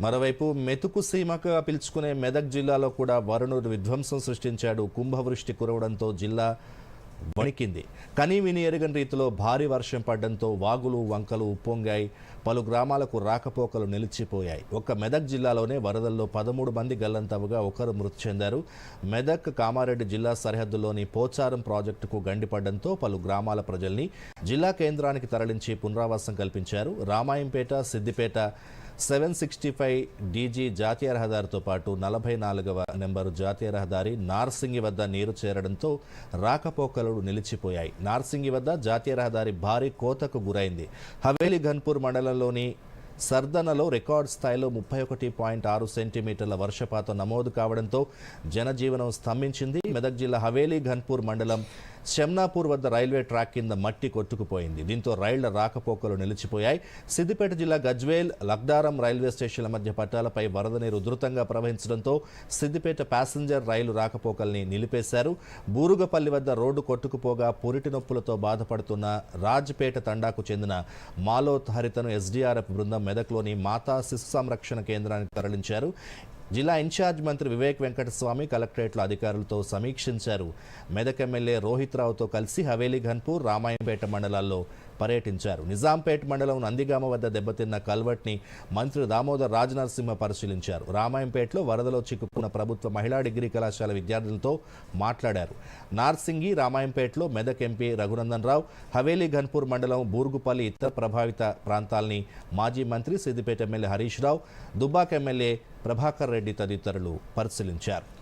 మరోవైపు మెతుకు సీమగా పిలుచుకునే మెదక్ జిల్లాలో కూడా వరుణుడు విధ్వంసం సృష్టించాడు. కుంభవృష్టి కురవడంతో జిల్లా వణికింది. కనీ విని ఎరుగని రీతిలో భారీ వర్షం పడడంతో వాగులు వంకలు ఉప్పొంగాయి. పలు గ్రామాలకు రాకపోకలు నిలిచిపోయాయి. ఒక్క మెదక్ జిల్లాలోనే వరదల్లో పదమూడు మంది గల్లంతవుగా ఒకరు మృతి చెందారు. మెదక్ కామారెడ్డి జిల్లా సరిహద్దులోని పోచారం ప్రాజెక్టుకు గండిపడడంతో పలు గ్రామాల ప్రజల్ని జిల్లా కేంద్రానికి తరలించి పునరావాసం కల్పించారు. Ramayampet Siddipet seven sixty five DG జాతీయ రహదారితో పాటు నలభై నాలుగవ నెంబరు జాతీయ రహదారి నార్సింగి వద్ద నీరు చేరడంతో రాకపోకలు నిలిచిపోయాయి. నార్సింగి వద్ద జాతీయ రహదారి భారీ కోతకు గురైంది. హవేలీ ఘన్పూర్ మండలంలోని సర్దనలో రికార్డ్ స్థాయిలో ముప్పై ఒకటి పాయింట్ ఆరు సెంటీమీటర్ల వర్షపాతం నమోదు కావడంతో జనజీవనం స్తంభించింది. మెదక్ జిల్లా హవేలీ ఘన్పూర్ మండలం షమ్నాపూర్ వద్ద రైల్వే ట్రాక్ కింద మట్టి కొట్టుకుపోయింది. దీంతో రైళ్ళ రాకపోకలు నిలిచిపోయాయి. సిద్దిపేట జిల్లా గజ్వేల్ లక్దారం రైల్వే స్టేషన్ల మధ్య పట్టాలపై వరద నీరు ఉధృతంగా ప్రవహించడంతో సిద్దిపేట ప్యాసింజర్ రైలు రాకపోకల్ని నిలిపేశారు. బూరుగపల్లి వద్ద రోడ్డు కొట్టుకుపోగా పురిటి నొప్పులతో బాధపడుతున్న రాజ్పేట తండాకు చెందిన మాలోత్ హరితను ఎస్డీఆర్ఎఫ్ బృందం మెదక్లోని మాతా శిశు సంరక్షణ కేంద్రానికి తరలించారు. జిల్లా ఇన్ఛార్జ్ మంత్రి వివేక్ వెంకటస్వామి కలెక్టరేట్లో అధికారులతో సమీక్షించారు. మెదక్ ఎమ్మెల్యే రోహిత్ రావుతో కలిసి హవేలీ ఘన్పూర్ రామాయంపేట మండలాల్లో పర్యటించారు. నిజాంపేట్ మండలం నందిగామ వద్ద దెబ్బతిన్న కల్వర్ట్ని మంత్రి దామోదర్ రాజనరసింహ పరిశీలించారు. రామాయంపేటలో వరదలో చిక్కుకున్న ప్రభుత్వ మహిళా డిగ్రీ కళాశాల విద్యార్థులతో మాట్లాడారు. నార్సింగి రామాయంపేటలో మెదక్ ఎంపీ రఘునందన్ రావు హవేలీ ఘన్పూర్ మండలం బూర్గుపల్లి ఇతర ప్రభావిత ప్రాంతాల్ని మాజీ మంత్రి సిద్దిపేట ఎమ్మెల్యే హరీష్ రావు దుబ్బాక ఎమ్మెల్యే ప్రభాకర్ రెడ్డి తదితరులు పరిశీలించారు.